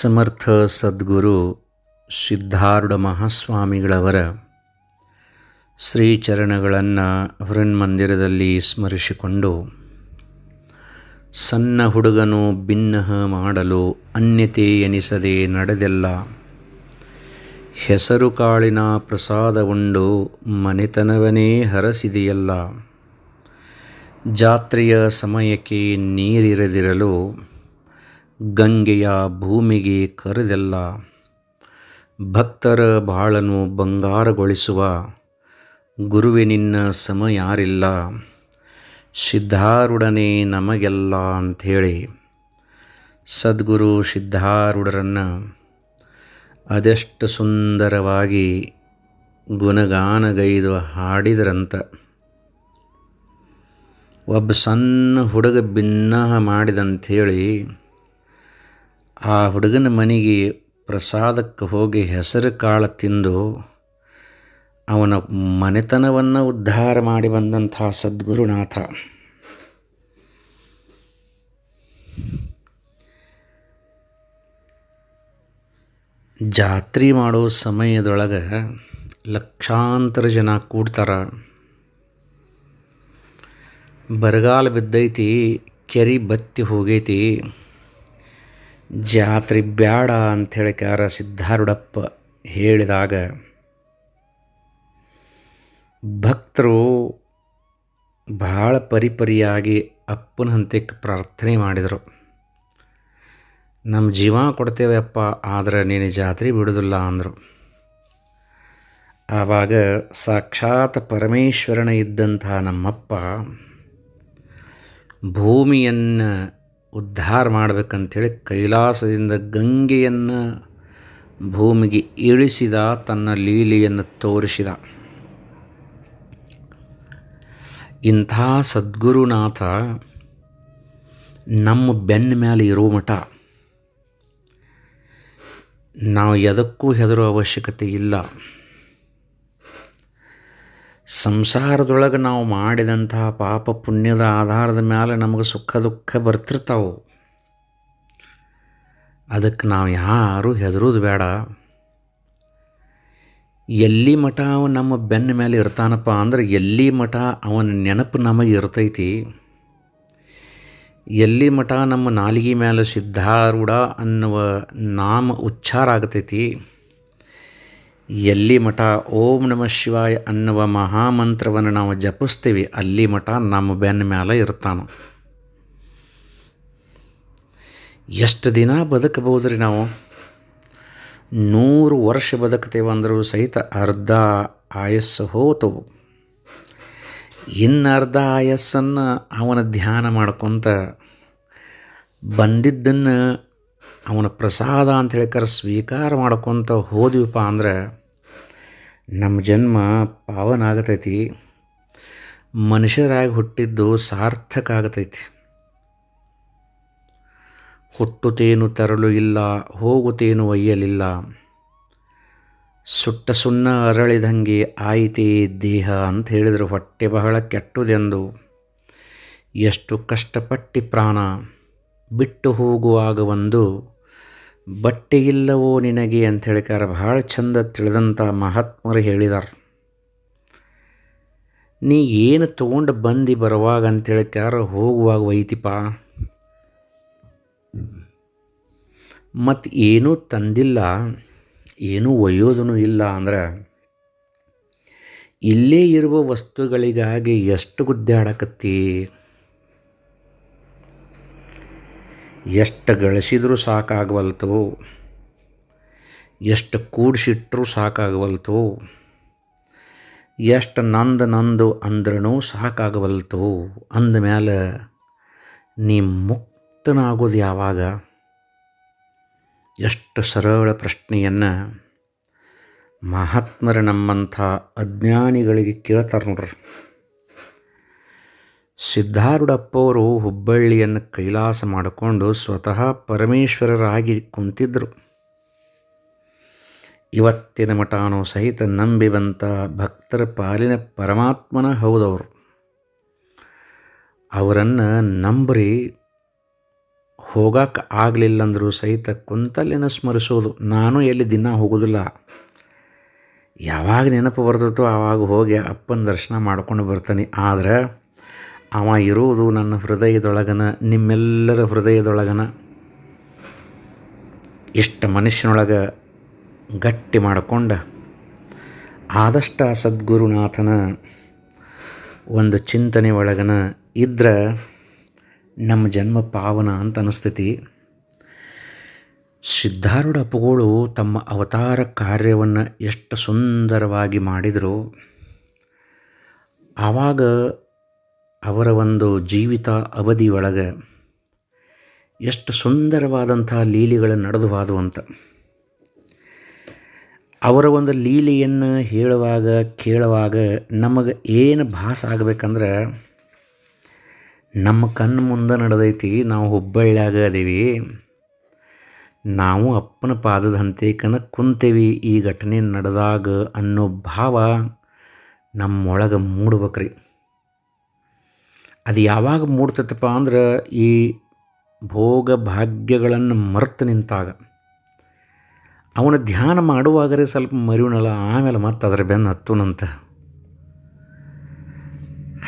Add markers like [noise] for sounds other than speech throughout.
ಸಮರ್ಥ ಸದ್ಗುರು ಸಿದ್ಧಾರೂಢ ಮಹಾಸ್ವಾಮಿಗಳವರ ಶ್ರೀಚರಣಗಳನ್ನು ಹೃನ್ಮಂದಿರದಲ್ಲಿ ಸ್ಮರಿಸಿಕೊಂಡು, ಸಣ್ಣ ಹುಡುಗನು ಭಿನ್ನಹ ಮಾಡಲು ಅನ್ಯತೆ ಎನಿಸದೆ ನಡೆದೆಲ್ಲ, ಹೆಸರು ಕಾಳಿನ ಪ್ರಸಾದವುಂಡು ಮನೆತನವನೇ ಹರಸಿದೆಯಲ್ಲ, ಜಾತ್ರೆಯ ಸಮಯಕ್ಕೆ ನೀರಿರದಿರಲು ಗಂಗೆಯ ಭೂಮಿಗೆ ಕರೆದೆಲ್ಲ. ಭಕ್ತರ ಬಾಳನು ಬಂಗಾರಗೊಳಿಸುವ ಗುರುವೆ ನಿನ್ನ ಸಮ ಯಾರಿಲ್ಲ ಸಿದ್ಧಾರೂಢನೇ ನಮಗೆಲ್ಲ ಅಂಥೇಳಿ. ಸದ್ಗುರು ಸಿದ್ಧಾರೂಢರನ್ನು ಅದೆಷ್ಟು ಸುಂದರವಾಗಿ ಗುಣಗಾನಗೈದು ಹಾಡಿದರಂತ. ಒಬ್ಬ ಸಣ್ಣ ಹುಡುಗ ಭಿನ್ನಹ ಮಾಡಿದಂಥೇಳಿ ಆ ಹುಡುಗನ ಮನೆಗೆ ಪ್ರಸಾದಕ್ಕೆ ಹೋಗಿ ಹೆಸರು ಕಾಳು ತಿಂದು ಅವನ ಮನೆತನವನ್ನು ಉದ್ಧಾರ ಮಾಡಿ ಬಂದಂಥ ಸದ್ಗುರುನಾಥ. ಜಾತ್ರೆ ಮಾಡೋ ಸಮಯದೊಳಗೆ ಲಕ್ಷಾಂತರ ಜನ ಕೂಡ್ತಾರ. ಬರಗಾಲ ಬಿದ್ದೈತಿ, ಕೆರೆ ಬತ್ತಿ ಹೋಗೈತಿ. ಜಾತ್ರೆ ಬ್ಯಾಡ ಅಂಥೇಳಿ ಕ್ಯಾರ ಸಿದ್ಧಾರೂಢಪ್ಪ ಹೇಳಿದಾಗ, ಭಕ್ತರು ಭಾಳ ಪರಿಪರಿಯಾಗಿ ಅಪ್ಪನ ಹಂತಕ್ಕೆ ಪ್ರಾರ್ಥನೆ ಮಾಡಿದರು. ನಮ್ಮ ಜೀವ ಕೊಡ್ತೇವೆ ಅಪ್ಪ, ಆದರೆ ನೀನು ಜಾತ್ರೆ ಬಿಡೋದಿಲ್ಲ ಅಂದರು. ಆವಾಗ ಸಾಕ್ಷಾತ್ ಪರಮೇಶ್ವರನ ಇದ್ದಂಥ ನಮ್ಮಪ್ಪ ಭೂಮಿಯನ್ನು ಉದ್ಧಾರ ಮಾಡಬೇಕಂಥೇಳಿ ಕೈಲಾಸದಿಂದ ಗಂಗೆಯನ್ನು ಭೂಮಿಗೆ ಇಳಿಸಿದ ತನ್ನ ಲೀಲೆಯನ್ನು ತೋರಿಸಿದ. ಇಂಥ ಸದ್ಗುರುನಾಥ ನಮ್ಮ ಬೆನ್ನ ಮೇಲೆ ಇರೋ ಮಠ. ನಾವು ಎದಕ್ಕೂ ಹೆದರೋ ಅವಶ್ಯಕತೆ ಇಲ್ಲ. ಸಂಸಾರದೊಳಗೆ ನಾವು ಮಾಡಿದಂತಹ ಪಾಪ ಪುಣ್ಯದ ಆಧಾರದ ಮೇಲೆ ನಮಗೆ ಸುಖ ದುಃಖ ಬರ್ತಿರ್ತಾವೆ. ಅದಕ್ಕೆ ನಾವು ಯಾರೂ ಹೆದರೋದು ಬೇಡ. ಎಲ್ಲಿ ಮಠ ಅವ ನಮ್ಮ ಬೆನ್ನ ಮೇಲೆ ಇರ್ತಾನಪ್ಪ ಅಂದ್ರೆ ಎಲ್ಲಿ ಮಠ ಅವನ ನೆನಪು ನಮಗೆ ಇರ್ತೈತಿ. ಎಲ್ಲಿ ಮಠ ನಮ್ಮ ನಾಲಿಗೆ ಮೇಲೆ ಸಿದ್ಧಾರೂಢ ಅನ್ನುವ ನಾಮ ಉಚ್ಚಾರ ಆಗ್ತೈತಿ. ಎಲ್ಲಿ ಮಠ ಓಂ ನಮಃ ಶಿವಾಯ ಅನ್ನುವ ಮಹಾಮಂತ್ರವನ್ನು ನಾವು ಜಪಿಸ್ತೀವಿ, ಅಲ್ಲಿ ಮಠ ನಮ್ಮ ಬೆನ್ನ ಮೇಲೆ ಇರ್ತಾನೆ. ಎಷ್ಟು ದಿನ ಬದುಕಬಹುದು ರೀ ನಾವು? ನೂರು ವರ್ಷ ಬದುಕ್ತೇವೆ ಅಂದರೂ ಸಹಿತ ಅರ್ಧ ಆಯಸ್ಸು ಹೋತವು. ಇನ್ನು ಅರ್ಧ ಆಯಸ್ಸನ್ನು ಅವನ ಧ್ಯಾನ ಮಾಡ್ಕೊತ ಬಂದಿದ್ದನ್ನು ಅವನ ಪ್ರಸಾದ ಅಂತ ಹೇಳಿಕರ ಸ್ವೀಕಾರ ಮಾಡ್ಕೊತ ಹೋದ್ವಿಪ್ಪ ಅಂದ್ರೆ ನಮ್ಮ ಜನ್ಮ ಪಾವನ ಆಗತೈತಿ. ಮನುಷ್ಯರಾಗಿ ಹುಟ್ಟಿದ್ದು ಸಾರ್ಥಕ ಆಗತೈತಿ. ಹುಟ್ಟುತೇನು ತರಲು ಇಲ್ಲ, ಹೋಗುತ್ತೇನು ಒಯ್ಯಲಿಲ್ಲ. ಸುಟ್ಟ ಸುಣ್ಣ ಅರಳಿದಂಗೆ ಆಯಿತೇ ದೇಹ ಅಂತ ಹೇಳಿದರು. ಹೊಟ್ಟೆ ಬಹಳ ಕೆಟ್ಟುದೆಂದು. ಎಷ್ಟು ಕಷ್ಟಪಟ್ಟಿ ಪ್ರಾಣ. ಬಿಟ್ಟು ಹೋಗುವಾಗ ಒಂದು ಬಟ್ಟೆಯಿಲ್ಲವೋ ನಿನಗೆ ಅಂತ ಹೇಳಿಕಾರ ಭಾಳ ಚಂದ ತಿಳಿದಂಥ ಮಹಾತ್ಮರು ಹೇಳಿದಾರೆ. ನೀ ಏನು ತೊಗೊಂಡು ಬಂದು ಬರುವಾಗ ಅಂತ ಹೇಳಿಕಾರ ಹೋಗುವಾಗ ಒಯ್ತಿಪ್ಪ ಮತ್ತು ಏನೂ ತಂದಿಲ್ಲ, ಏನೂ ಒಯ್ಯೋದೂ ಇಲ್ಲ ಅಂದ್ರೆ ಇಲ್ಲೇ ಇರುವ ವಸ್ತುಗಳಿಗಾಗಿ ಎಷ್ಟು ಗುದ್ದಾಡಕತ್ತಿ? ಎಷ್ಟು ಗಳಿಸಿದರೂ ಸಾಕಾಗವಲ್ತು, ಎಷ್ಟು ಕೂಡಿಸಿಟ್ಟರೂ ಸಾಕಾಗವಲ್ತು, ಎಷ್ಟು ನಂದು ನಂದು ಅಂದ್ರೂ ಸಾಕಾಗವಲ್ತು ಅಂದಮೇಲೆ ನೀ ಮುಕ್ತನಾಗೋದು ಯಾವಾಗ? ಎಷ್ಟು ಸರಳ ಪ್ರಶ್ನೆಯನ್ನು ಮಹಾತ್ಮರ ನಮ್ಮಂಥ ಅಜ್ಞಾನಿಗಳಿಗೆ ಕೇಳ್ತಾರೆ ನೋಡ್ರಿ. ಸಿದ್ಧಾರೂಢಪ್ಪವರು ಹುಬ್ಬಳ್ಳಿಯನ್ನು ಕೈಲಾಸ ಮಾಡಿಕೊಂಡು ಸ್ವತಃ ಪರಮೇಶ್ವರರಾಗಿ ಕುಂತಿದ್ದರು ಇವತ್ತಿನ ಮಠಾನೋ ಸಹಿತ ನಂಬಿ ಬಂತ ಭಕ್ತರ ಪಾಲಿನ ಪರಮಾತ್ಮನ ಹೌದವರು. ಅವರನ್ನು ನಂಬ್ರಿ ಹೋಗಕ್ಕೆ ಆಗಲಿಲ್ಲ ಅಂದರೂ ಸಹಿತ ಕುಂತಲ್ಲಿನ ಸ್ಮರಿಸೋದು. ನಾನು ಎಲ್ಲಿ ದಿನ ಹೋಗೋದಿಲ್ಲ. ಯಾವಾಗ ನೆನಪು ಬರ್ತೈತೋ ಆವಾಗ ಹೋಗಿ ಅಪ್ಪನ ದರ್ಶನ ಮಾಡ್ಕೊಂಡು ಬರ್ತಾನೆ. ಆದರೆ ಅವ ಇರುವುದು ನನ್ನ ಹೃದಯದೊಳಗನ, ನಿಮ್ಮೆಲ್ಲರ ಹೃದಯದೊಳಗನ. ಇಷ್ಟ ಮನುಷ್ಯನೊಳಗೆ ಗಟ್ಟಿ ಮಾಡಿಕೊಂಡ ಆದಷ್ಟು ಆ ಸದ್ಗುರುನಾಥನ ಒಂದು ಚಿಂತನೆ ಒಳಗನ ಇದ್ರೆ ನಮ್ಮ ಜನ್ಮ ಪಾವನ ಅಂತ ಅನಿಸ್ತೈತಿ. ಸಿದ್ಧಾರೂಢ ಅಪ್ಪುಗಳು ತಮ್ಮ ಅವತಾರ ಕಾರ್ಯವನ್ನು ಎಷ್ಟು ಸುಂದರವಾಗಿ ಮಾಡಿದರು. ಆವಾಗ ಅವರ ಒಂದು ಜೀವಿತ ಅವಧಿ ಒಳಗೆ ಎಷ್ಟು ಸುಂದರವಾದಂಥ ಲೀಲೆಗಳು ನಡೆದು ಅಂತ. ಅವರ ಒಂದು ಲೀಲೆಯನ್ನು ಹೇಳುವಾಗ, ಕೇಳುವಾಗ ನಮಗೆ ಏನು ಭಾಸ ಆಗಬೇಕಂದ್ರೆ, ನಮ್ಮ ಕಣ್ಣು ಮುಂದೆ ನಡೆದೈತಿ, ನಾವು ಹುಬ್ಬಳ್ಳಿಯಾಗ ಅದೀವಿ, ನಾವು ಅಪ್ಪನ ಪಾದದ ಹಂತೇಕನ ಕುಂತೇವಿ, ಈ ಘಟನೆ ನಡೆದಾಗ ಅನ್ನೋ ಭಾವ ನಮ್ಮೊಳಗೆ ಮೂಡ್ಬೇಕ್ರಿ. ಅದು ಯಾವಾಗ ಮೂಡ್ತೈತಪ್ಪ ಅಂದ್ರೆ ಈ ಭೋಗ ಭಾಗ್ಯಗಳನ್ನು ಮರೆತು ನಿಂತಾಗ. ಅವನ ಧ್ಯಾನ ಮಾಡುವಾಗರೆ ಸ್ವಲ್ಪ ಮರಿವನಲ್ಲ ಆಮೇಲೆ ಮತ್ತೆ ಅದರ ಬೆನ್ನು ಹತ್ತುನಂತ.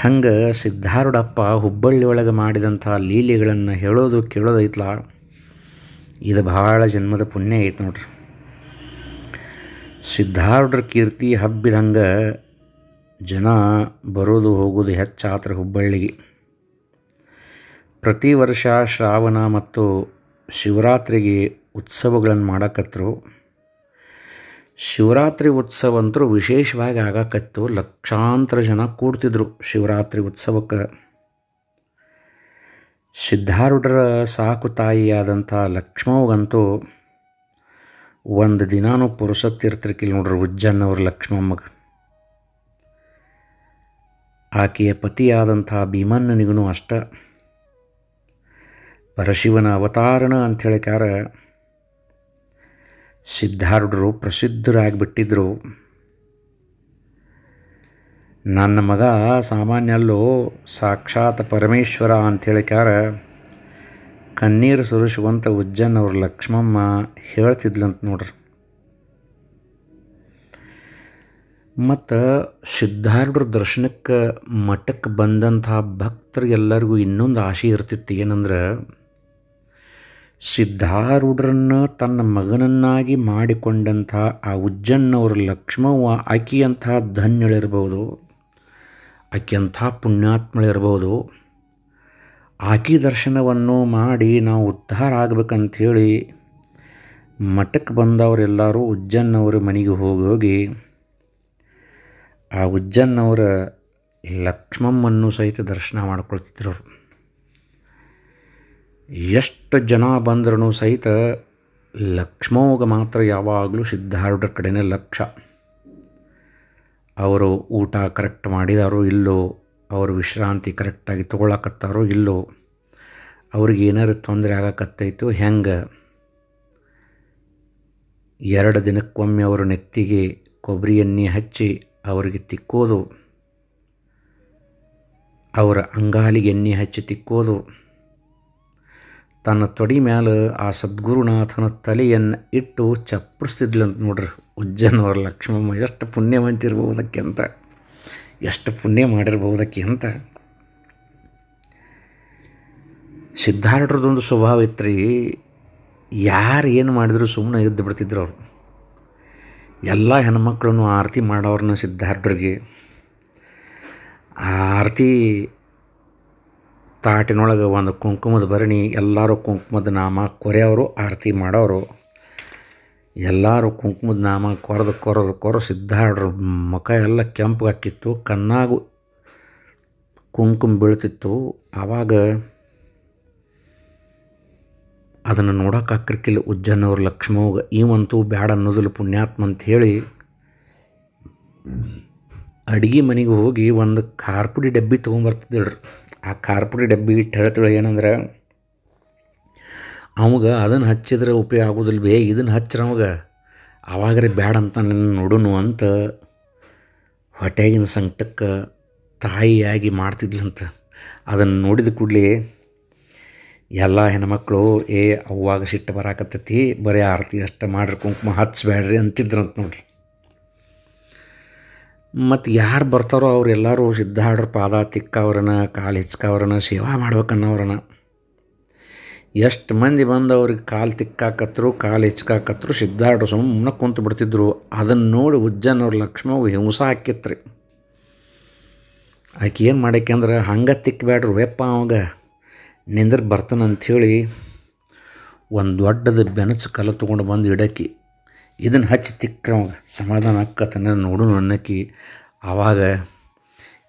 ಹಂಗೆ ಸಿದ್ಧಾರೂಢಪ್ಪ ಹುಬ್ಬಳ್ಳಿ ಒಳಗೆ ಮಾಡಿದಂಥ ಲೀಲೆಗಳನ್ನು ಹೇಳೋದು ಕೇಳೋದೈತ್ಲ. ಇದು ಭಾಳ ಜನ್ಮದ ಪುಣ್ಯ ಐತೆ ನೋಡ್ರಿ. ಸಿದ್ಧಾರೂಢರ ಕೀರ್ತಿ ಹಬ್ಬಿದಂಗೆ ಜನ ಬರೋದು ಹೋಗೋದು ಹೆಚ್ಚಾತ್ರ ಹುಬ್ಬಳ್ಳಿಗೆ. ಪ್ರತಿ ವರ್ಷ ಶ್ರಾವಣ ಮತ್ತು ಶಿವರಾತ್ರಿಗೆ ಉತ್ಸವಗಳನ್ನು ಮಾಡಕತ್ತರು ಶಿವರಾತ್ರಿ ಉತ್ಸವ ಅಂತರೂ ವಿಶೇಷವಾಗಿ ಆಗಕತ್ತು. ಲಕ್ಷಾಂತರ ಜನ ಕೂಡ್ತಿದ್ರು ಶಿವರಾತ್ರಿ ಉತ್ಸವಕ್ಕೆ. ಸಿದ್ಧಾರೂಢರ ಸಾಕು ತಾಯಿಯಾದಂಥ ಲಕ್ಷ್ಮವ್ಗಂತೂ ಒಂದು ದಿನಾನೂ ಪುರುಸತ್ತಿರ್ತಿರ್ಕಿಲ್ಲ ನೋಡ್ರಿ ಉಜ್ಜನ್ನವ್ರ ಲಕ್ಷ್ಮಮ್ಮಗೆ. ಆಕೆಯ ಪತಿಯಾದಂಥ ಭೀಮನ್ನನಿಗೂ ಅಷ್ಟ. ಪರಶಿವನ ಅವತಾರಣ ಅಂಥೇಳಿಕಾರ ಸಿದ್ಧಾರೂಢರು ಪ್ರಸಿದ್ಧರಾಗಿಬಿಟ್ಟಿದ್ರು. ನನ್ನ ಮಗ ಸಾಮಾನ್ಯ ಅಲ್ಲೋ ಸಾಕ್ಷಾತ್ ಪರಮೇಶ್ವರ ಅಂಥೇಳಿಕಾರ ಕಣ್ಣೀರು ಸುರಿಸುವಂಥ ಉಜ್ಜನ್ ಅವ್ರ ಲಕ್ಷ್ಮಮ್ಮ ಹೇಳ್ತಿದ್ಲಂತ ನೋಡ್ರಿ. ಮತ್ತು ಸಿದ್ಧಾರೂಢರ ದರ್ಶನಕ್ಕೆ ಮಠಕ್ಕೆ ಬಂದಂಥ ಭಕ್ತರಿಗೆಲ್ಲರಿಗೂ ಇನ್ನೊಂದು ಆಶೆ ಇರ್ತಿತ್ತು ಏನಂದ್ರೆ ಸಿದ್ಧಾರೂಢರನ್ನು ತನ್ನ ಮಗನನ್ನಾಗಿ ಮಾಡಿಕೊಂಡಂಥ ಆ ಉಜ್ಜನ್ನವರು ಲಕ್ಷ್ಮವ್ವ ಆಕೆಯಂಥ ಧನ್ಯಳಿರ್ಬೋದು, ಆಕೆಯಂಥ ಪುಣ್ಯಾತ್ಮಳಿರ್ಬೋದು. ಆಕೆ ದರ್ಶನವನ್ನು ಮಾಡಿ ನಾವು ಉದ್ಧಾರ ಆಗ್ಬೇಕಂಥೇಳಿ ಮಠಕ್ಕೆ ಬಂದವರೆಲ್ಲರೂ ಉಜ್ಜನ್ನವರ ಮನೆಗೆ ಹೋಗಿ ಹೋಗಿ ಆ ಉಜ್ಜನ್ನವರ ಲಕ್ಷ್ಮಮ್ಮನ್ನು ಸಹಿತ ದರ್ಶನ ಮಾಡ್ಕೊಳ್ತಿದ್ರು ಎಷ್ಟು ಜನ ಬಂದ್ರೂ ಸಹಿತ ಲಕ್ಷ್ಮೋಗ ಮಾತ್ರ ಯಾವಾಗಲೂ ಸಿದ್ಧಾರೂಢರ ಕಡೆಯೇ ಲಕ್ಷ್ಯ ಅವರು ಊಟ ಕರೆಕ್ಟ್ ಮಾಡಿದಾರೋ ಇಲ್ಲೋ, ಅವರು ವಿಶ್ರಾಂತಿ ಕರೆಕ್ಟಾಗಿ ತೊಗೊಳಕತ್ತಾರೋ ಇಲ್ಲೋ, ಅವ್ರಿಗೆ ಏನಾರು ತೊಂದರೆ ಆಗಕತ್ತೈತು ಹೆಂಗೆ? ಎರಡು ದಿನಕ್ಕೊಮ್ಮೆ ಅವರು ನೆತ್ತಿಗೆ ಕೊಬ್ಬರಿ ಎಣ್ಣೆ ಹಚ್ಚಿ ಅವರಿಗೆ ತಿಕ್ಕೋದು. ಅವರ ಅಂಗಾಲಿಗೆ ಎಣ್ಣೆ ಹಚ್ಚಿ ತಿಕ್ಕೋದು. ತನ್ನ ತೊಡಿ ಮ್ಯಾಲ ಆ ಸದ್ಗುರುನಾಥನ ತಲೆಯನ್ನು ಇಟ್ಟು ಚಪ್ಪರಿಸ್ತಿದ್ಲಂತ ನೋಡ್ರಿ. ಉಜ್ಜನವರ ಲಕ್ಷ್ಮಮ್ಮ, ಎಷ್ಟು ಪುಣ್ಯವಂತಿರ್ಬೋದಕ್ಕೆ ಅಂತ. ಎಷ್ಟು ಪುಣ್ಯ ಮಾಡಿರ್ಬೋದಕ್ಕೆ ಅಂತ. ಸ್ವಭಾವ ಇತ್ತು ರೀ ಯಾರು ಏನು ಮಾಡಿದ್ರು ಸುಮ್ಮನೆ ಇದ್ದು ಬಿಡ್ತಿದ್ರು ಅವರು. ಎಲ್ಲ ಹೆಣ್ಮಕ್ಳನ್ನು ಆರತಿ ಮಾಡೋರನ್ನ ಸಿದ್ಧಾರ್ಥರಿಗೆ. ಆರತಿ ತಾಟಿನೊಳಗೆ ಒಂದು ಕುಂಕುಮದ ಭರಣಿ, ಎಲ್ಲರೂ ಕುಂಕುಮದ ನಾಮ ಕೊರೆಯವರು, ಆರತಿ ಮಾಡೋರು. ಎಲ್ಲರೂ ಕುಂಕುಮದ ನಾಮ ಕೊರೆದು ಕೊರೆದು ಕೊರ ಸಿದ್ಧಾಡ್ರ ಮುಖ ಎಲ್ಲ ಕೆಂಪಗಾಕಿತ್ತು ಕಣ್ಣಾಗು ಕುಂಕುಮ ಬೀಳ್ತಿತ್ತು. ಆವಾಗ ಅದನ್ನು ನೋಡೋಕೆ ಆಕ್ರಿಕಿಲ್ಲ ಉಜ್ಜನವ್ರ, ಲಕ್ಷ್ಮವ್ಗ ಇವಂತೂ ಬ್ಯಾಡ ಅನ್ನೋದಿಲ್ಲ ಪುಣ್ಯಾತ್ಮ ಅಂತ ಹೇಳಿ ಅಡುಗೆ ಮನೆಗೆ ಹೋಗಿ ಒಂದು ಖಾರ್ಪುಡಿ ಡಬ್ಬಿ ತೊಗೊಂಬರ್ತಿದ್ದಳ್ರಿ ಆ ಕಾರ್ಪೊರೇಟ್ ಡಬ್ಬಿ ಇಟ್ಟು ಹೇಳ್ತಾಳೆ ಏನಂದ್ರೆ, ಅವಾಗ ಅದನ್ನು ಹಚ್ಚಿದ್ರೆ ಉಪಯೋಗ ಆಗೋದಿಲ್ಲ ಬೇ ಇದನ್ನು ಹಚ್ಚಿರ ಅವಾಗ? ಅವಾಗರೆ ಬ್ಯಾಡ ಅಂತ ನನ್ನ ನೋಡುನು ಅಂತ ಹೊಟ್ಟೆಗಿನ ಸಂಕಟಕ್ಕೆ ತಾಯಿಯಾಗಿ ಮಾಡ್ತಿದ್ಲಂತ. ಅದನ್ನು ನೋಡಿದ ಕೂಡಲೇ, ಎಲ್ಲ ಹೆಣ್ಮಕ್ಳು, ಏ ಅವಾಗ ಸಿಟ್ಟು ಬರಾಕತ್ತೈತಿ, ಬರೀ ಆರತಿ ಅಷ್ಟು ಮಾಡ್ರಿ, ಕುಂಕುಮ ಹಚ್ಬೇಡ್ರಿ ಅಂತಿದ್ರಂತ ನೋಡ್ರಿ. ಮತ್ತು ಯಾರು ಬರ್ತಾರೋ ಅವರೆಲ್ಲರೂ ಸಿದ್ಧಾಡ್ರ ಪಾದ ತಿಕ್ಕವ್ರನ್ನ ಕಾಲು ಹಿಚ್ಕವ್ರನ್ನ ಸೇವಾ ಮಾಡ್ಬೇಕನ್ನೋರನ್ನ ಎಷ್ಟು ಮಂದಿ ಬಂದು ಅವ್ರಿಗೆ ಕಾಲು ತಿಕ್ಕಾಕತ್ರು, ಕಾಲು ಹಿಚ್ಕಾಕತ್ರು ಸಿದ್ಧಾಡ್ರು ಸುಮ್ಮನೆ ಕುಂತು ಬಿಡ್ತಿದ್ರು. ಅದನ್ನು ನೋಡಿ ಉಜ್ಜನ್ ಅವ್ರ ಲಕ್ಷ್ಮವು ಹಿಂಸ ಹಾಕಿತ್ರಿ. ಆಕೆ ಏನು ಮಾಡಕ್ಕೆ ಅಂದ್ರೆ ಹಂಗೆ ತಿಕ್ಕಬೇಡ್ರಿ ವೆಪ್ಪ ಅವಾಗ. ನಿಂದ್ರ ಬರ್ತಾನಂಥೇಳಿ ಒಂದು ದೊಡ್ಡದು ಬೆನಚು ಕಲ್ಲು ತೊಗೊಂಡು ಬಂದು ಇಡಕ್ಕಿ ಇದನ್ನು ಹಚ್ಚಿ ತಿಕ್ರಮ ಸಮಾಧಾನ ಆಕತ್ತನ ನೋಡು ನನ್ನಕ್ಕಿ ಆವಾಗ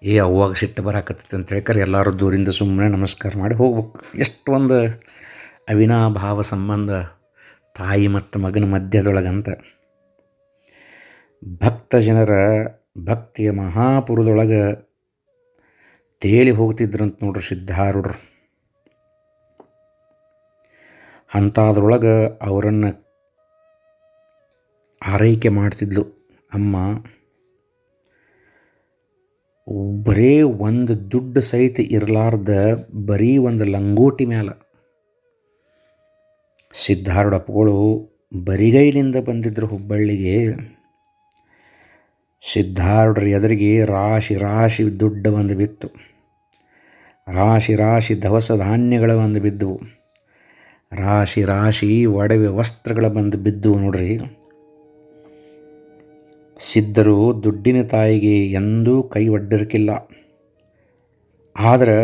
ಏ ಅವಾಗ ಸಿಟ್ಟು ಬರಾಕತ್ತೈತೆ ಅಂತ ಹೇಳ್ಕರೆ ಎಲ್ಲರೂ ದೂರಿಂದ ಸುಮ್ಮನೆ ನಮಸ್ಕಾರ ಮಾಡಿ ಹೋಗ್ಬೇಕು. ಎಷ್ಟು ಒಂದು ಅವಿನಾಭಾವ ಸಂಬಂಧ ತಾಯಿ ಮತ್ತು ಮಗನ ಮಧ್ಯದೊಳಗಂತ. ಭಕ್ತ ಜನರ ಭಕ್ತಿಯ ಮಹಾಪುರದೊಳಗೆ ತೇಲಿ ಹೋಗ್ತಿದ್ರಂತ ನೋಡ್ರಿ ಸಿದ್ಧಾರುಡ್ರು ಅಂಥದ್ರೊಳಗೆ ಅವರನ್ನು ಆರೈಕೆ ಮಾಡ್ತಿದ್ಲು. ಅಮ್ಮ, ಬರೇ ಒಂದು ದುಡ್ಡು ಸಹಿತ ಇರಲಾರ್ದ ಬರೀ ಒಂದು ಲಂಗೋಟಿ ಮ್ಯಾಲ. ಸಿದ್ಧಾರೂಢಪ್ಪಗಳು ಬರಿಗೈಲಿಂದ ಬಂದಿದ್ದರು ಹುಬ್ಬಳ್ಳಿಗೆ. ಸಿದ್ಧಾರೂಢರ ಎದುರಿಗೆ ರಾಶಿ ರಾಶಿ ದುಡ್ಡು ಬಂದು ಬಿತ್ತು. ರಾಶಿ ರಾಶಿ ದವಸ ಧಾನ್ಯಗಳು ಬಂದು ಬಿದ್ದವು. ರಾಶಿ ರಾಶಿ ಒಡವೆ ವಸ್ತ್ರಗಳು ಬಂದು ಬಿದ್ದವು ನೋಡ್ರಿ. ಸಿದ್ಧರು ದುಡ್ಡಿನ ತಾಯಿಗೆ ಎಂದೂ ಕೈ ಒಡ್ಡಿರಕಿಲ್ಲ. ಆದರೆ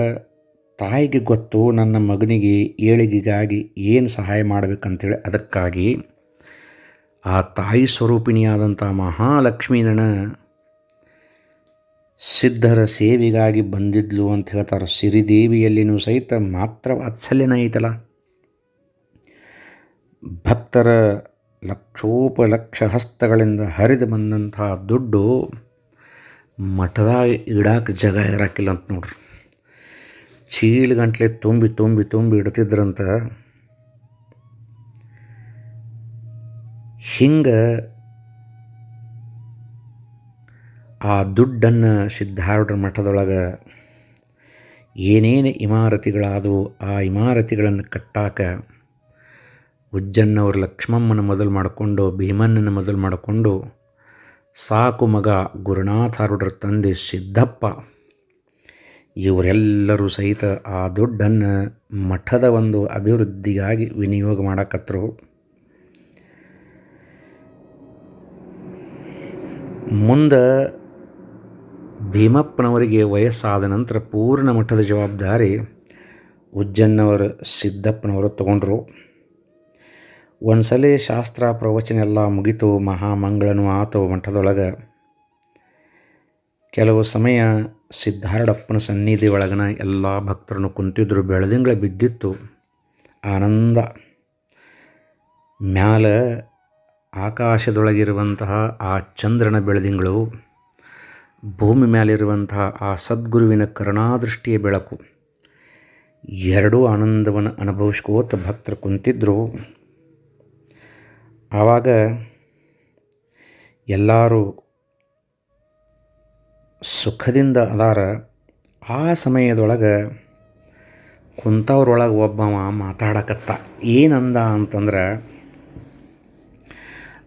ತಾಯಿಗೆ ಗೊತ್ತು ನನ್ನ ಮಗನಿಗೆ ಏಳಿಗೆಗಾಗಿ ಏನು ಸಹಾಯ ಮಾಡಬೇಕಂತೇಳಿ. ಅದಕ್ಕಾಗಿ ಆ ತಾಯಿ ಸ್ವರೂಪಿಣಿಯಾದಂಥ ಮಹಾಲಕ್ಷ್ಮೀನ ಸಿದ್ಧರ ಸೇವೆಗಾಗಿ ಬಂದಿದ್ಲು ಅಂತ ಹೇಳ್ತಾರೆ. ಸಿರಿದೇವಿಯಲ್ಲಿನೂ ಸಹಿತ ಮಾತ್ರ ವಾತ್ಸಲ್ಯನ ಐತಲ್ಲ. ಭಕ್ತರ ಲಕ್ಷೋಪಲಕ್ಷ ಹಸ್ತಗಳಿಂದ ಹರಿದು ಬಂದಂತಹ ದುಡ್ಡು ಮಠದಾಗ ಇಡಾಕ ಜಾಗ ಇರಾಕಿಲ್ಲ ಅಂತ ನೋಡ್ರಿ. ಚೀಲಗಂಟ್ಲೆ ತುಂಬಿ ತುಂಬಿ ತುಂಬಿ ಇಡ್ತಿದ್ರಂತ ಹಿಂಗೆ ಆ ದುಡ್ಡನ್ನು ಸಿದ್ಧಾರೂಢ ಮಠದೊಳಗೆ ಏನೇನು ಇಮಾರತಿಗಳಾದವು ಆ ಇಮಾರತಿಗಳನ್ನು ಕಟ್ಟಾಕ ಉಜ್ಜನ್ನವರು ಲಕ್ಷ್ಮಮ್ಮನ ಮೊದಲು ಮಾಡಿಕೊಂಡು, ಭೀಮಣ್ಣನ ಮೊದಲು ಮಾಡಿಕೊಂಡು, ಸಾಕು ಮಗ ಗುರುನಾಥಾರೂಢರ ತಂದೆ ಸಿದ್ದಪ್ಪ. ಇವರೆಲ್ಲರೂ ಸಹಿತ ಆ ದುಡ್ಡನ್ನು ಮಠದ ಒಂದು ಅಭಿವೃದ್ಧಿಗಾಗಿ ವಿನಿಯೋಗ ಮಾಡಕತ್ತರು ಮುಂದೆ ಭೀಮಪ್ಪನವರಿಗೆ ವಯಸ್ಸಾದ ನಂತರ ಪೂರ್ಣ ಮಠದ ಜವಾಬ್ದಾರಿ ಉಜ್ಜನ್ನವರು ಸಿದ್ದಪ್ಪನವರು ತಗೊಂಡ್ರು. ಒಂದು ಸಲ ಶಾಸ್ತ್ರ ಪ್ರವಚನ ಎಲ್ಲ ಮುಗಿತು, ಮಹಾಮಂಗಳನು ಆತು ಮಠದೊಳಗೆ. ಕೆಲವು ಸಮಯ ಸಿದ್ಧಾರಡಪ್ಪನ ಸನ್ನಿಧಿ ಒಳಗನ ಎಲ್ಲ ಭಕ್ತರನ್ನು ಕುಂತಿದ್ರು, ಬೆಳದಿಂಗಳ ಬಿದ್ದಿತ್ತು. ಆನಂದ. ಮ್ಯಾಲ ಆಕಾಶದೊಳಗಿರುವಂತಹ ಆ ಚಂದ್ರನ ಬೆಳದಿಂಗಳು, ಭೂಮಿ ಮ್ಯಾಲಿರುವಂತಹ ಆ ಸದ್ಗುರುವಿನ ಕರುಣಾದೃಷ್ಟಿಯ ಬೆಳಕು. ಎರಡೂ ಆನಂದವನ್ನು ಅನುಭವಿಸ್ಕೋತ ಭಕ್ತರು ಕುಂತಿದ್ರು. ಆವಾಗ ಎಲ್ಲರೂ ಸುಖದಿಂದ ಅದಾರ. ಆ ಸಮಯದೊಳಗೆ ಕುಂತವ್ರೊಳಗೆ ಒಬ್ಬವ ಮಾತಾಡಕತ್ತ. ಏನಂದ ಅಂತಂದ್ರೆ,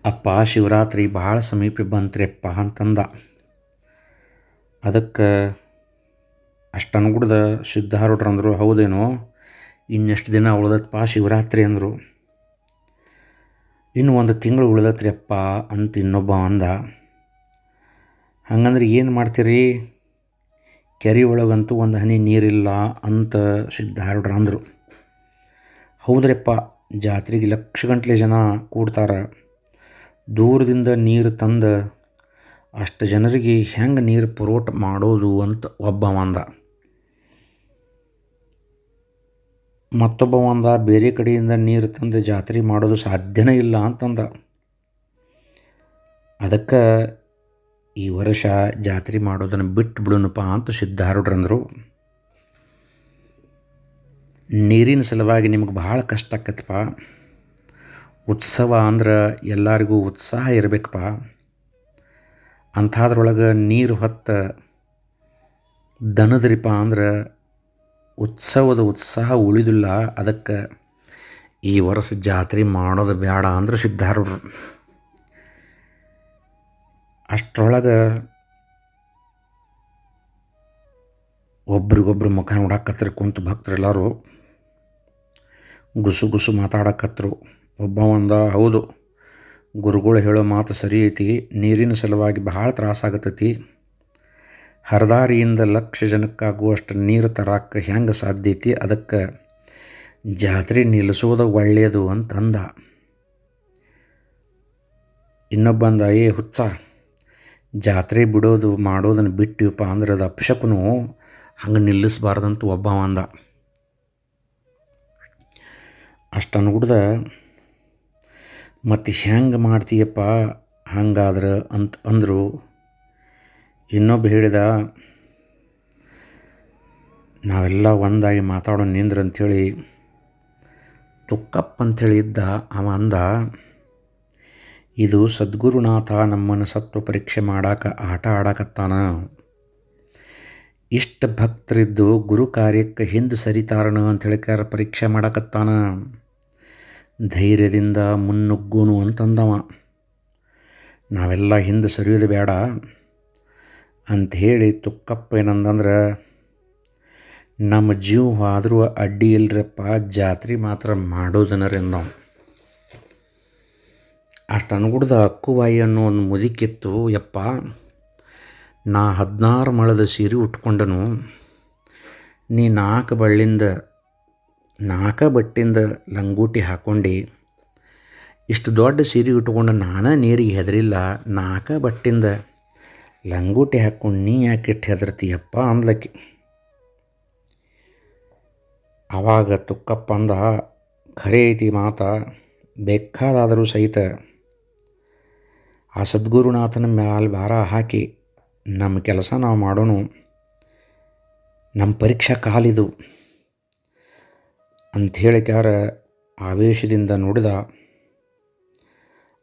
ಅಪ್ಪ ಶಿವರಾತ್ರಿ ಭಾಳ ಸಮೀಪ ಬಂತ್ರಿಯಪ್ಪ ಅಂತಂದ. ಅದಕ್ಕೆ ಅಷ್ಟನ್ನು ಅನ್ಗುಡ್ದ ಸಿದ್ಧಾರೂಢರು ಅಂದರು ಹೌದೇನೋ, ಇನ್ನೆಷ್ಟು ದಿನ ಉಳ್ದಪ್ಪ ಶಿವರಾತ್ರಿ ಅಂದರು. ಇನ್ನು ಒಂದು ತಿಂಗಳು ಉಳಿದತ್ರಿಯಪ್ಪ ಅಂತ ಇನ್ನೊಬ್ಬ ಅಂದ. ಹಂಗಂದ್ರೆ ಏನು ಮಾಡ್ತೀರಿ? ಕೆರೆ ಒಳಗಂತೂ ಒಂದು ಹನಿ ನೀರಿಲ್ಲ ಅಂತ ಸಿದ್ಧಾರೂಢರು ಅಂದರು. ಹೌದ್ರಪ್ಪ, ಜಾತ್ರೆಗೆ ಲಕ್ಷ ಗಂಟ್ಲೆ ಜನ ಕೂಡ್ತಾರೆ. ದೂರದಿಂದ ನೀರು ತಂದು ಅಷ್ಟು ಜನರಿಗೆ ಹೆಂಗೆ ನೀರು ಪುರೋಟ ಮಾಡೋದು ಅಂತ ಒಬ್ಬ ಅಂದ. ಮತ್ತೊಬ್ಬ ಒಂದ ಬೇರೆ ಕಡೆಯಿಂದ ನೀರು ತಂದು ಜಾತ್ರೆ ಮಾಡೋದು ಸಾಧ್ಯನೇ ಇಲ್ಲ ಅಂತಂದ. ಅದಕ್ಕೆ ಈ ವರ್ಷ ಜಾತ್ರೆ ಮಾಡೋದನ್ನು ಬಿಟ್ಟು ಬಿಡೋಣಪ್ಪ ಅಂತ ಸಿದ್ಧಾರೂಢರಂದರು. ನೀರಿನ ಸಲುವಾಗಿ ನಿಮಗೆ ಭಾಳ ಕಷ್ಟ ಆಕತ್ತಪ್ಪ ಉತ್ಸವ ಅಂದ್ರೆ ಎಲ್ಲರಿಗೂ ಉತ್ಸಾಹ ಇರಬೇಕಪ್ಪ ಅಂಥದ್ರೊಳಗೆ ನೀರು ಹೊತ್ತ ದನದ್ರಿಪ್ಪ ಅಂದ್ರೆ ಉತ್ಸವದ ಉತ್ಸಾಹ ಉಳಿದಿಲ್ಲ. ಅದಕ್ಕೆ ಈ ವರ್ಷ ಜಾತ್ರೆ ಮಾಡೋದು ಬೇಡ ಅಂದ್ರೆ ಸಿದ್ಧಾರೂಢರು ಅಷ್ಟರೊಳಗೆ ಒಬ್ರಿಗೊಬ್ರು ಮುಖ ನೋಡಾಕತ್ರಿ, ಕುಂತು ಭಕ್ತರೆಲ್ಲರೂ ಗುಸು ಗುಸು ಮಾತಾಡಕತ್ತರು ಒಬ್ಬ ಒಂದ, ಹೌದು, ಗುರುಗಳು ಹೇಳೋ ಮಾತು ಸರಿ ಐತಿ, ನೀರಿನ ಸಲುವಾಗಿ ಭಾಳ ತ್ರಾಸಾಗತ್ತೈತಿ ಹರದಾರಿಯಿಂದ ಲಕ್ಷ ಜನಕ್ಕಾಗುವಷ್ಟು ನೀರು ತರಾಕ ಹೆಂಗೆ ಸಾಧ್ಯ ಐತಿ ಅದಕ್ಕೆ ಜಾತ್ರೆ ನಿಲ್ಲಿಸೋದು ಒಳ್ಳೆಯದು ಅಂತಂದ. ಇನ್ನೊಬ್ಬಂದ, ಏ ಹುಚ್ಚ, ಜಾತ್ರೆ ಬಿಡೋದು ಮಾಡೋದನ್ನು ಬಿಟ್ಟಿವಪ್ಪ ಅಂದ್ರೆ ಅದು ಅಪ್ಶಕನು ಹಂಗೆ ನಿಲ್ಲಿಸಬಾರ್ದಂತ ಒಬ್ಬ ಅಂದ. ಅಷ್ಟನ್ನು ಹುಡ್ದ ಮತ್ತು ಹೆಂಗೆ ಮಾಡ್ತೀಯಪ್ಪ? ಹಂಗಾದ್ರೆ? ಅಂತ ಅಂದರು ಇನ್ನೊಬ್ಬ ಹೇಳಿದ, ನಾವೆಲ್ಲ ಒಂದಾಗಿ ಮಾತಾಡೋ ನಿಂದ್ರ ಅಂಥೇಳಿ ತುಕ್ಕಪ್ಪ ಅಂಥೇಳಿ ಇದ್ದ, ಅವ ಅಂದ, ಇದು ಸದ್ಗುರುನಾಥ ನಮ್ಮನ್ನು ಸತ್ವ ಪರೀಕ್ಷೆ ಮಾಡಾಕ ಆಟ ಆಡಕತ್ತಾನ. ಇಷ್ಟ ಭಕ್ತರಿದ್ದು ಗುರು ಕಾರ್ಯಕ್ಕೆ ಹಿಂದೆ ಸರಿತಾರಣ ಅಂತ ಹೇಳಿಕಾರ ಪರೀಕ್ಷೆ ಮಾಡಕತ್ತಾನ. ಧೈರ್ಯದಿಂದ ಮುನ್ನುಗ್ಗುನು ಅಂತಂದವ. ನಾವೆಲ್ಲ ಹಿಂದೆ ಸರಿಯೋದು ಬೇಡ. ಅಂಥೇಳಿ ತುಕ್ಕಪ್ಪ ಏನಂದಂದ್ರೆ, ನಮ್ಮ ಜೀವ ಆದರೂ ಅಡ್ಡಿ ಇಲ್ಲರಪ್ಪ ಜಾತ್ರೆ ಮಾತ್ರ ಮಾಡೋದನರೆಂದವ ಅಷ್ಟು ಅನ್ಗುಡ್ದ ಅಕ್ಕುಬಾಯಿ ಅನ್ನೋ ಒಂದು ಮುದಿಕಿತ್ತು, ಯಪ್ಪ, ನಾ ಹದಿನಾರು ಮಳದ ಸೀರೆ ಉಟ್ಕೊಂಡನು, ನೀ ನಾಲ್ಕು ಬಳ್ಳಿಂದ, ನಾಲ್ಕು ಬಟ್ಟಿಂದ ಲಂಗೂಟಿ ಹಾಕ್ಕೊಂಡು ಇಷ್ಟು ದೊಡ್ಡ ಸೀರೆ ಉಟ್ಕೊಂಡು ನಾನೇ ನೀರಿಗೆ ಹೆದರಿಲ್ಲ, ನಾಲ್ಕು ಬಟ್ಟಿಂದ ಲಂಗೋಟಿ ಹಾಕ್ಕೊಂಡು ನೀ ಯಾಕೆ ಇಟ್ಟು ಹೆದರ್ತೀಯಪ್ಪ ಅಂದ್ಲಕ್ಕಿ. ಆವಾಗ ತುಕ್ಕಪ್ಪ ಅಂದ ಖರೆ ಐತಿ ಮಾತ, ಬೇಕಾದಾದರೂ ಸಹಿತ ಆ ಸದ್ಗುರುನಾಥನ ಮ್ಯಾಲ ಭಾರ ಹಾಕಿ ನಮ್ಮ ಕೆಲಸ ನಾವು ಮಾಡೋಣ, ನಮ್ಮ ಪರೀಕ್ಷಾ ಕಾಲಿದು ಅಂಥೇಳಿ ಕ್ಯಾರ ಆವೇಶದಿಂದ ನೋಡಿದ.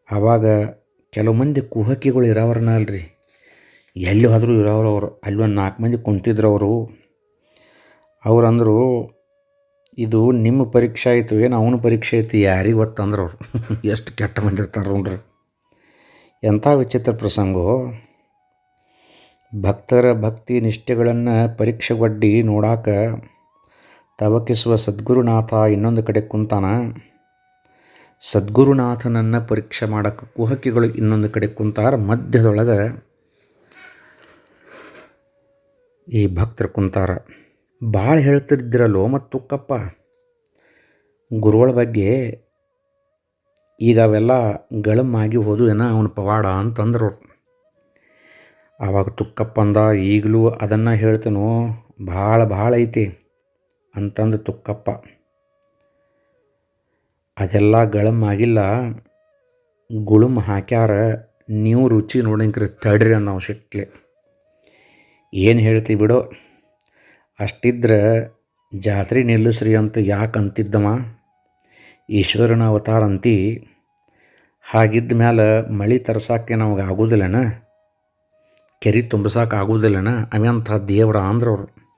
ಆವಾಗ ಕೆಲವು ಮಂದಿ ಕುಹಕಿಗಳು ಇರೋವ್ರನ್ನ ಅಲ್ರಿ. ಎಲ್ಲಿ ಹೋದರೂ ಇರೋರು ಅವರು, ಅಲ್ಲಿ ಒಂದು ನಾಲ್ಕು ಮಂದಿ ಕುಂತಿದ್ರು ಅವರು ಅವ್ರಂದರು, ಇದು ನಿಮ್ಮ ಪರೀಕ್ಷೆ ಆಯಿತು, ಏನು ಅವನ ಪರೀಕ್ಷೆ ಆಯಿತು, ಯಾರಿಗೆ ಗೊತ್ತಂದ್ರೆ ಅವರು? [laughs] ಎಷ್ಟು ಕೆಟ್ಟ ಬಂದಿರ್ತಾರೆ ನೋಡ್ರಿ. ಎಂಥ ವಿಚಿತ್ರ ಪ್ರಸಂಗೋ. ಭಕ್ತರ ಭಕ್ತಿ ನಿಷ್ಠೆಗಳನ್ನು ಪರೀಕ್ಷೆಗೊಡ್ಡಿ ನೋಡಾಕ ತವಕಿಸುವ ಸದ್ಗುರುನಾಥ ಇನ್ನೊಂದು ಕಡೆ ಕುಂತಾನ. ಸದ್ಗುರುನಾಥನನ್ನು ಪರೀಕ್ಷೆ ಮಾಡೋಕ್ಕೆ ಕುಹಕಿಗಳು ಇನ್ನೊಂದು ಕಡೆ ಕುಂತಾರ. ಮಧ್ಯದೊಳಗೆ ಈ ಭಕ್ತರು ಕುಂತಾರ. ಭಾಳ ಹೇಳ್ತಿದ್ದಿರಲ್ಲೋ ಮತ್ತು ತುಕ್ಕಪ್ಪ? ಗುರುಗಳ ಬಗ್ಗೆ ಈಗ ಅವೆಲ್ಲ ಗಳಮ್ಮಾಗಿ ಹೋದು ಏನೋ ಅವನು ಪವಾಡ ಅಂತಂದ್ರು ಆವಾಗ ತುಕ್ಕಪ್ಪ ಅಂದ, ಈಗಲೂ ಅದನ್ನು ಹೇಳ್ತೇನೋ, ಭಾಳ ಭಾಳ ಐತಿ ಅಂತಂದು ತುಕ್ಕಪ್ಪ. ಅದೆಲ್ಲ ಗಳಮ್ ಆಗಿಲ್ಲ, ಗುಳುಮ್ ಹಾಕ್ಯಾರ, ನೀವು ರುಚಿ ನೋಡಂಕ್ರಿ ತಡ್ರಿ ಅನ್ನೋ ಸಿಟ್ಲೆ ಏನು ಹೇಳ್ತೀವಿ ಬಿಡೋ. ಅಷ್ಟಿದ್ರೆ ಜಾತ್ರೆ ನಿಲ್ಲಿಸ್ರಿ ಅಂತ ಯಾಕೆ ಅಂತಿದ್ದಮ್ಮ ಈಶ್ವರನ ಅವತಾರ ಅಂತಿ. ಹಾಗಿದ್ದ ಮ್ಯಾಲೆ ಮಳೆ ತರ್ಸೋಕ್ಕೆ ನಮಗೆ ಆಗೋದಿಲ್ಲನ? ಕೆರೆ ತುಂಬಿಸೋಕೆ ಆಗೋದಿಲ್ಲನ? ಅವಂಥ ದೇವ್ರ ಅಂದ್ರವ್ರು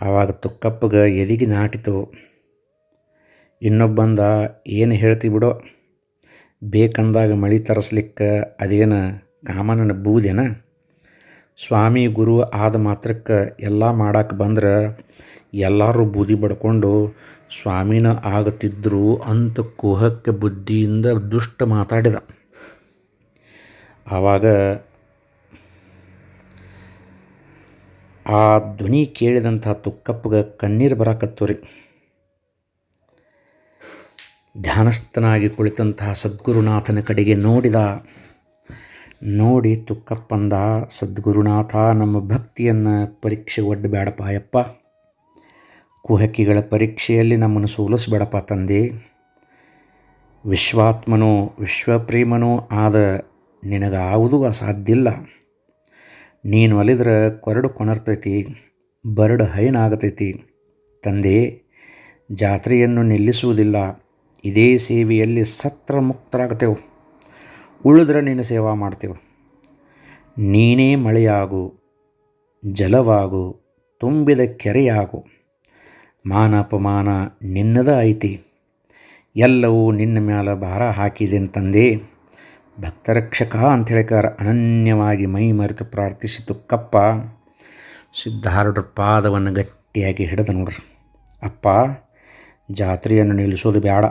ಆವಾಗ ತುಕ್ಕಪ್ಪಗೆ ಎದಿಗೆ ನಾಟಿತು. ಇನ್ನೊಬ್ಬಂದ ಏನು ಹೇಳ್ತಿ ಬಿಡೋ? ಬೇಕಂದಾಗ ಮಳೆ ತರಿಸ್ಲಿಕ್ಕೆ ಅದೇನು ಕಾಮನನ ಬೂದೇನ? ಸ್ವಾಮಿ ಗುರು ಆದ ಮಾತ್ರಕ್ಕೆ ಎಲ್ಲ ಮಾಡಕ್ಕೆ ಬಂದ್ರೆ ಎಲ್ಲರೂ ಬೂದಿ ಬಡ್ಕೊಂಡು ಸ್ವಾಮಿನ ಆಗುತ್ತಿದ್ದರು ಅಂತ ಕುಹಕ್ಕೆ ಬುದ್ಧಿಯಿಂದ ದುಷ್ಟ ಮಾತಾಡಿದ. ಆವಾಗ ಆ ಧ್ವನಿ ಕೇಳಿದಂಥ ತುಕ್ಕಪ್ಪಗೆ ಕಣ್ಣೀರು ಬರಾಕತ್ತು ರೀ ಧ್ಯಾನಸ್ಥನಾಗಿ ಕುಳಿತಂತಹ ಸದ್ಗುರುನಾಥನ ಕಡೆಗೆ ನೋಡಿದ ನೋಡಿ ತುಕ್ಕಪ್ಪಂದ, ಸದ್ಗುರುನಾಥ, ನಮ್ಮ ಭಕ್ತಿಯನ್ನು ಪರೀಕ್ಷೆ ಒಡ್ಡಬೇಡಪ್ಪ ಅಯ್ಯಪ್ಪ. ಕುಹಕಿಗಳ ಪರೀಕ್ಷೆಯಲ್ಲಿ ನಮ್ಮನ್ನು ಸೋಲಿಸ್ಬೇಡಪ್ಪ ತಂದೆ. ವಿಶ್ವಾತ್ಮನೂ, ವಿಶ್ವಪ್ರೇಮನೂ ಆದ ನಿನಗಾವುದೂ ಅಸಾಧ್ಯಿಲ್ಲ. ನೀನು ಒಲಿದ್ರೆ ಕೊರಡು ಕೊಣರ್ತೈತಿ ಬರಡು ಹೈನಾಗತೈತಿ. ತಂದೆ, ಜಾತ್ರೆಯನ್ನು ನಿಲ್ಲಿಸುವುದಿಲ್ಲ, ಇದೇ ಸೇವೆಯಲ್ಲಿ ಸತ್ರ ಮುಕ್ತರಾಗ್ತೇವೆ. ಉಳಿದ್ರೆ ನೀನು ಸೇವಾ ಮಾಡ್ತೀವಿ. ನೀನೇ ಮಳೆಯಾಗು, ಜಲವಾಗು, ತುಂಬಿದ ಕೆರೆಯಾಗು. ಮಾನ ಅಪಮಾನ ನಿನ್ನದ ಐತಿ ಎಲ್ಲವೂ ನಿನ್ನ ಮ್ಯಾಲ ಭಾರ ಹಾಕಿದೆ ತಂದೆ. ಭಕ್ತರಕ್ಷಕ ಅಂತ ಹೇಳಿಕಾರ ಅನನ್ಯವಾಗಿ ಮೈ ಮರೆತು ಪ್ರಾರ್ಥಿಸಿತು ಕಪ್ಪ. ಸಿದ್ಧಾರೂಢರ ಪಾದವನ್ನು ಗಟ್ಟಿಯಾಗಿ ಹಿಡಿದು ನೋಡ್ರಿ. ಅಪ್ಪ, ಜಾತ್ರೆಯನ್ನು ನಿಲ್ಲಿಸೋದು ಬೇಡ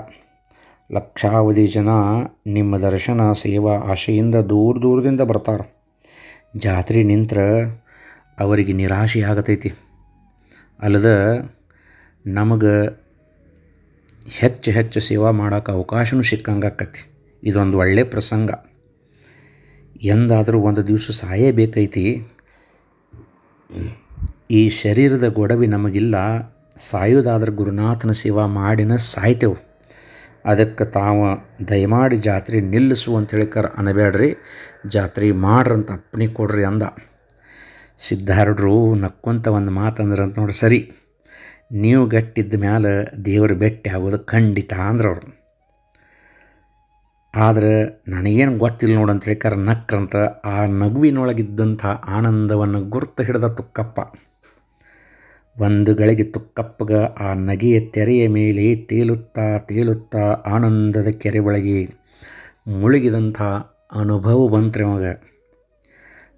ಲಕ್ಷಾವಧಿ ಜನ ನಿಮ್ಮ ದರ್ಶನ ಸೇವಾ ಆಶೆಯಿಂದ ದೂರ ದೂರದಿಂದ ಬರ್ತಾರೆ. ಜಾತ್ರೆ ನಿಂತ್ರ ಅವರಿಗೆ ನಿರಾಶೆ ಆಗತೈತಿ. ಅಲ್ಲದ ನಮಗೆ ಹೆಚ್ಚು ಹೆಚ್ಚು ಸೇವಾ ಮಾಡೋಕೆ ಅವಕಾಶವೂ ಸಿಕ್ಕಂಗೆ ಆಕತಿ. ಇದೊಂದು ಒಳ್ಳೆಯ ಪ್ರಸಂಗ. ಎಂದಾದರೂ ಒಂದು ದಿವಸ ಸಾಯಬೇಕೈತಿ. ಈ ಶರೀರದ ಗೊಡವೆ ನಮಗಿಲ್ಲ. ಸಾಯೋದಾದ್ರೆ ಗುರುನಾಥನ ಸೇವಾ ಮಾಡಿನ ಸಾಯ್ತೇವೆ. ಅದಕ್ಕೆ ತಾವ ದಯಮಾಡಿ ಜಾತ್ರೆ ನಿಲ್ಲಿಸು ಅಂತ ಹೇಳಿಕರ ಅನಬೇಡ್ರಿ ಜಾತ್ರೆ ಮಾಡ್ರಂತ ಅಪ್ಪಣೆ ಕೊಡ್ರಿ ಅಂದ. ಸಿದ್ಧಾರೂಢರು ನಕ್ಕೊಂತ ಒಂದು ಮಾತಂದ್ರಂತ ನೋಡಿ ಸರಿ. ನೀವು ಗಟ್ಟಿದ್ದ ಮ್ಯಾಲೆ ದೇವರು ಭೇಟಿ ಆಗೋದು ಖಂಡಿತ ಅಂದ್ರೆ ಅವರು. ಆದ್ರೆ ನನಗೇನು ಗೊತ್ತಿಲ್ಲ ನೋಡು ಅಂತ ಹೇಳಿಕಾರ ನಕ್ರಂತ ಆ ನಗುವಿನೊಳಗಿದ್ದಂಥ ಆನಂದವನ್ನು ಗುರ್ತು ಹಿಡಿದ ತುಕ್ಕಪ್ಪ. ಒಂದು ಗಳಿಗೆ ತುಕ್ಕಪ್ಪಗ ಆ ನಗೆಯ ತೆರೆಯ ಮೇಲೆ ತೇಲುತ್ತಾ ತೇಲುತ್ತಾ ಆನಂದದ ಕೆರೆ ಒಳಗೆ ಮುಳುಗಿದಂಥ ಅನುಭವ ಬಂತ್ರಿ ಅವಾಗ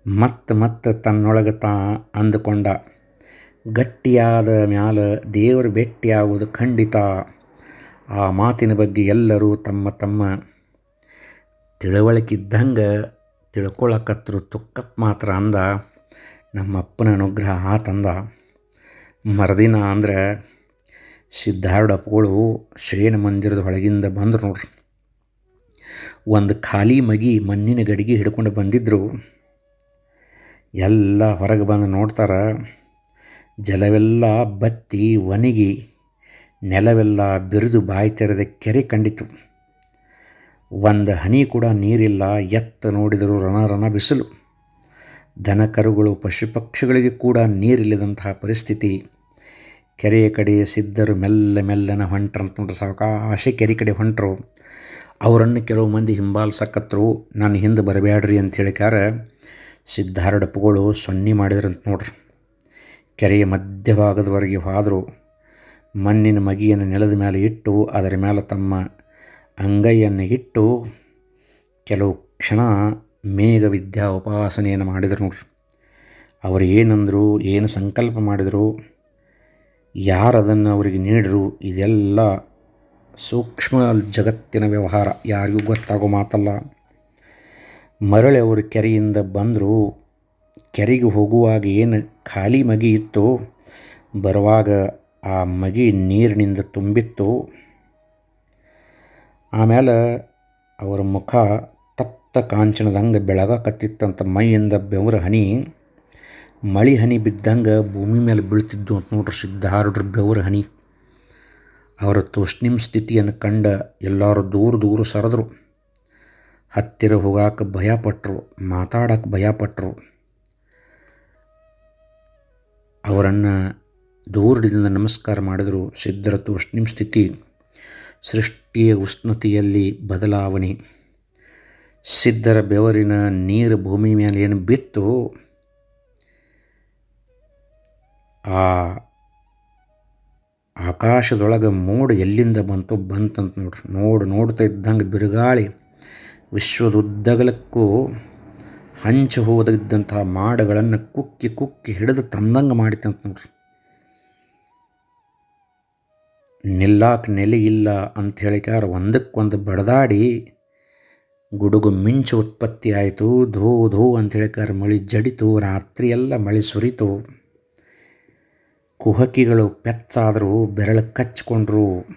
ಮತ್ತೆ ಮತ್ತೆ ತನ್ನೊಳಗೆ ತಾ ಅಂದುಕೊಂಡ, ಗಟ್ಟಿಯಾದ ಮ್ಯಾಲ ದೇವರು ಭೇಟಿಯಾಗುವುದು ಖಂಡಿತ. ಆ ಮಾತಿನ ಬಗ್ಗೆ ಎಲ್ಲರೂ ತಮ್ಮ ತಮ್ಮ ತಿಳುವಳಿಕಿದ್ದಂಗೆ ತಿಳ್ಕೊಳಕತ್ರು ತುಕ್ಕಪ್ಪ ಮಾತ್ರ ಅಂದ, ನಮ್ಮಪ್ಪನ ಅನುಗ್ರಹ ಆತಂದ ಮರುದಿನ ಅಂದ್ರೆ ಸಿದ್ಧಾರೂಢಪ್ಪಗಳು ಶ್ರೇಣ ಮಂದಿರದ ಒಳಗಿಂದ ಬಂದರು ನೋಡ್ರಿ. ಒಂದು ಖಾಲಿ ಮಗಿ ಮಣ್ಣಿನ ಗಡಿಗೆ ಹಿಡ್ಕೊಂಡು ಬಂದಿದ್ದರು ಎಲ್ಲ ಹೊರಗೆ ಬಂದು ನೋಡ್ತಾರೆ, ಜಲವೆಲ್ಲ ಬತ್ತಿ ಒಣಗಿ ನೆಲವೆಲ್ಲ ಬಿರಿದು ಬಾಯಿ ತೆರೆದ ಕೆರೆ ಕಂಡಿತು ಒಂದು ಹನಿ ಕೂಡ ನೀರಿಲ್ಲ, ಎತ್ತ ನೋಡಿದರೂ ರಣ ರಣ ಬಿಸಿಲು. ದನ ಕರುಗಳು ಕೂಡ ನೀರಿಲ್ಲದಂತಹ ಪರಿಸ್ಥಿತಿ. ಕೆರೆಯ ಕಡೆ ಸಿದ್ಧರು ಮೆಲ್ಲ ಮೆಲ್ಲನ ಹೊಂಟ್ರಂತ ನೋಡ್ರಿ ಸಾವಕಾಶ ಕೆರೆ ಕಡೆ ಹೊಂಟರು. ಅವರನ್ನು ಕೆಲವು ಮಂದಿ ಹಿಂಬಾಲಿಸಕತ್ರು ನಾನು ಹಿಂದೆ ಬರಬೇಡ್ರಿ ಅಂತ ಹೇಳಿಕಾರ ಸಿದ್ಧಾರಡಪ್ಪುಗಳು ಸೊನ್ನೆ ಮಾಡಿದ್ರಂತ ನೋಡ್ರಿ. ಕೆರೆಯ ಮಧ್ಯಭಾಗದವರೆಗೆ ಹೋದರು. ಮಣ್ಣಿನ ಮಗಿಯನ್ನು ನೆಲದ ಮೇಲೆ ಇಟ್ಟು, ಅದರ ಮೇಲೆ ತಮ್ಮ ಅಂಗೈಯನ್ನು ಇಟ್ಟು, ಕೆಲವು ಕ್ಷಣ ಮೇಘ ವಿದ್ಯಾ ಉಪಾಸನೆಯನ್ನು ಮಾಡಿದರು ನೋಡ್ರಿ. ಅವರು ಏನಂದರು, ಏನು ಸಂಕಲ್ಪ ಮಾಡಿದರು ಯಾರು ಅದನ್ನು ಅವರಿಗೆ ನೀಡಿರು, ಇದೆಲ್ಲ ಸೂಕ್ಷ್ಮ ಜಗತ್ತಿನ ವ್ಯವಹಾರ, ಯಾರಿಗೂ ಗೊತ್ತಾಗೋ ಮಾತಲ್ಲ. ಮರಳಿ ಅವರು ಕೆರೆಯಿಂದ ಬಂದರು, ಕೆರೆಗೆ ಹೋಗುವಾಗ ಏನು ಖಾಲಿ ಮಗಿ ಇತ್ತು, ಬರುವಾಗ ಆ ಮಗಿ ನೀರಿನಿಂದ ತುಂಬಿತ್ತು. ಆಮೇಲೆ ಅವರ ಮುಖ ತಪ್ತ ಕಾಂಚನದಂಗೆ ಬೆಳಗಕತ್ತಿತ್ತಂತ ಮೈಯಿಂದ ಬೆವರ ಹನಿ. ಮಳೆ ಹನಿ ಬಿದ್ದಂಗೆ ಭೂಮಿ ಮೇಲೆ ಬೀಳ್ತಿದ್ದು ಅಂತ ನೋಡ್ರಿ ಸಿದ್ಧಾರೂಢರ ಬೆವರ ಹನಿ. ಅವರ ತೋಷ್ಣಿಮ್ ಸ್ಥಿತಿಯನ್ನು ಕಂಡ ಎಲ್ಲರೂ ದೂರ ದೂರ ಸರದರು. ಹತ್ತಿರ ಹೋಗಾಕ ಭಯಪಟ್ಟರು ಮಾತಾಡಕ್ಕೆ ಭಯಪಟ್ಟರು ಅವರನ್ನು ದೂರದಿಂದ ನಮಸ್ಕಾರ ಮಾಡಿದರು ಸಿದ್ಧರ ತೋಷ್ಣಿಮ್ ಸ್ಥಿತಿ. ಸೃಷ್ಟಿಯ ಉಷ್ಣತೆಯಲ್ಲಿ ಬದಲಾವಣೆ. ಸಿದ್ಧರ ಬೆವರಿನ ನೀರು ಭೂಮಿ ಮೇಲೆ ಏನು ಬಿತ್ತು? ಆ ಆಕಾಶದೊಳಗೆ ಮೋಡ ಎಲ್ಲಿಂದ ಬಂತು ಬಂತಂತ ನೋಡ್ರಿ. ನೋಡಿ, ನೋಡ್ತಾ ಇದ್ದಂಗೆ ಬಿರುಗಾಳಿ ವಿಶ್ವದುದ್ದಗಲಕ್ಕೂ ಹಂಚು ಹೋದಿದ್ದಂತಹ ಮಾಡಗಳನ್ನು ಕುಕ್ಕಿ ಕುಕ್ಕಿ ಹಿಡಿದು ತಂದಂಗೆ ಮಾಡಿತಂತ ನೋಡ್ರಿ. ನಿಲ್ಲಾಕ ನೆಲೆ ಇಲ್ಲ ಅಂತ ಹೇಳಿಕಾರ ಒಂದಕ್ಕೊಂದು ಬಡದಾಡಿ ಗುಡುಗು ಮಿಂಚು ಉತ್ಪತ್ತಿ ಆಯಿತು, ಧೋ ಧೋ ಅಂತ ಹೇಳಿಕಾರ ಮಳೆ ಜಡಿತು, ರಾತ್ರಿಯೆಲ್ಲ ಮಳೆ ಸುರಿತು. ಕುಹಕಿಗಳು ಪೆಚ್ಚಾದರೂ ಬೆರಳು ಕಚ್ಕೊಂಡ್ರು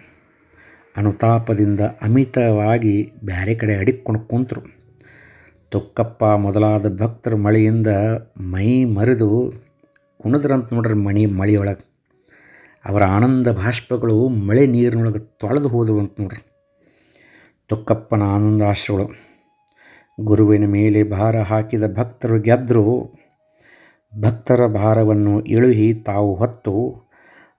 ಅನುತಾಪದಿಂದ ಅಮಿತವಾಗಿ ಬ್ಯಾರೆ ಕಡೆ ಅಡಿಕ್ಕೊಂಡು ಕುಂತರು. ತೊಕ್ಕಪ್ಪ ಮೊದಲಾದ ಭಕ್ತರು ಮಳೆಯಿಂದ ಮೈ ಮರಿದು ಕುಣಿದ್ರಂತ ನೋಡ್ರಿ ಮಣಿ ಮಳೆಯೊಳಗೆ. ಅವರ ಆನಂದ ಭಾಷ್ಪಗಳು ಮಳೆ ನೀರಿನೊಳಗೆ ತೊಳೆದು ಹೋದವು ಅಂತ ನೋಡ್ರಿ. ತುಕ್ಕಪ್ಪನ ಆನಂದಾಶ್ರಗಳು ಗುರುವಿನ ಮೇಲೆ ಭಾರ ಹಾಕಿದ ಭಕ್ತರು ಗೆದ್ದರು ಭಕ್ತರ ಭಾರವನ್ನು ಇಳುಹಿ ತಾವು ಹೊತ್ತು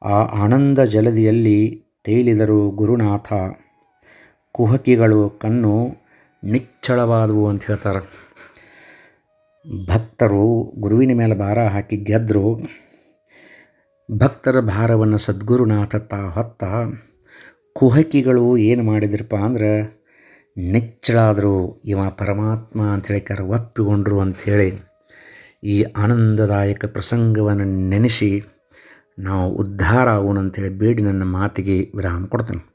ಆ ಆನಂದ ಜಲದಿಯಲ್ಲಿ ತೇಲಿದರು ಗುರುನಾಥ. ಕುಹಕಿಗಳು ಕಣ್ಣು ನಿಚ್ಚಳವಾದವು ಅಂತ ಹೇಳ್ತಾರೆ. ಭಕ್ತರು ಗುರುವಿನ ಮೇಲೆ ಭಾರ ಹಾಕಿ ಗೆದ್ದರು ಭಕ್ತರ ಭಾರವನ್ನು ಸದ್ಗುರುನಾಥ ತಾ ಹೊತ್ತ. ಕುಹಕಿಗಳು ಏನು ಮಾಡಿದ್ರಪ್ಪ ಅಂದ್ರೆ ನೆಚ್ಚಳಾದರು, ಇವ ಪರಮಾತ್ಮ ಅಂಥೇಳಿ ಕರ ಒಪ್ಪಿಕೊಂಡ್ರು ಅಂಥೇಳಿ ಈ ಆನಂದದಾಯಕ ಪ್ರಸಂಗವನ್ನು ನೆನೆಸಿ ನಾವು ಉದ್ಧಾರ ಆಗೋಣ ಅಂತೇಳಿ ಬೇಡಿ ನನ್ನ ಮಾತಿಗೆ ವಿರಾಮ ಕೊಡ್ತೇನೆ.